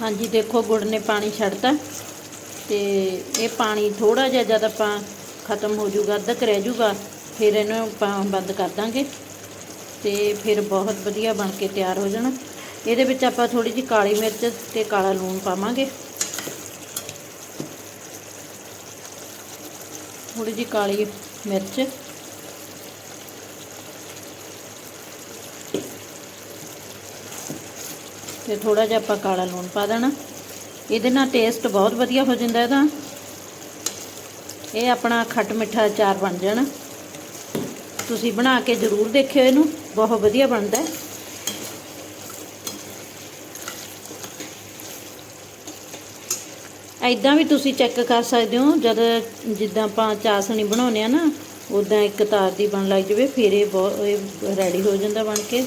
ਹਾਂਜੀ, ਦੇਖੋ, ਗੁੜ ਨੇ ਪਾਣੀ ਛੱਡਤਾ ਤੇ ਇਹ ਪਾਣੀ ਥੋੜਾ ਜਿਹਾ ਜਦ ਆਪਾਂ ਖਤਮ ਹੋ ਜਾਊਗਾ ਅੱਧਕ ਰਹਿ ਜਾਊਗਾ ਫਿਰ ਇਹਨੂੰ ਆਪਾਂ ਬੰਦ ਕਰ ਦਾਂਗੇ ਤੇ ਫਿਰ ਬਹੁਤ ਵਧੀਆ ਬਣ ਕੇ ਤਿਆਰ ਹੋ ਜਾਣਾ। ਇਹਦੇ ਵਿੱਚ ਆਪਾਂ ਥੋੜੀ ਜਿਹੀ ਕਾਲੀ ਮਿਰਚ ਤੇ ਕਾਲਾ ਲੂਣ ਪਾਵਾਂਗੇ। ਥੋੜੀ ਜਿਹੀ ਕਾਲੀ ਮਿਰਚ ਤੇ ਥੋੜਾ ਜਿਹਾ ਆਪਾਂ ਕਾਲਾ ਲੂਣ ਪਾ ਦੇਣਾ। ਇਹਦੇ ਨਾਲ ਟੇਸਟ ਬਹੁਤ ਵਧੀਆ ਹੋ ਜਾਂਦਾ ਇਹਦਾ। ਇਹ ਆਪਣਾ ਖੱਟ ਮਿੱਠਾ ਅਚਾਰ ਬਣ ਜਾਣਾ। ਤੁਸੀਂ ਬਣਾ ਕੇ ਜ਼ਰੂਰ ਦੇਖਿਓ ਇਹਨੂੰ, ਬਹੁਤ ਵਧੀਆ ਬਣਦਾ ਹੈ। ਐਦਾਂ ਵੀ ਤੁਸੀਂ ਚੈੱਕ ਕਰ ਸਕਦੇ ਹੋ, ਜਦ ਜਿੱਦਾਂ ਆਪਾਂ ਚਾਸਣੀ ਬਣਾਉਂਦੇ ਆ ਨਾ ਉਦਾਂ ਇੱਕ ਤਾਰ ਦੀ ਬਣ ਲੱਗ ਜਾਵੇ, ਫਿਰ ਇਹ ਬਹੁਤ ਰੈਡੀ ਹੋ ਜਾਂਦਾ ਬਣ ਕੇ।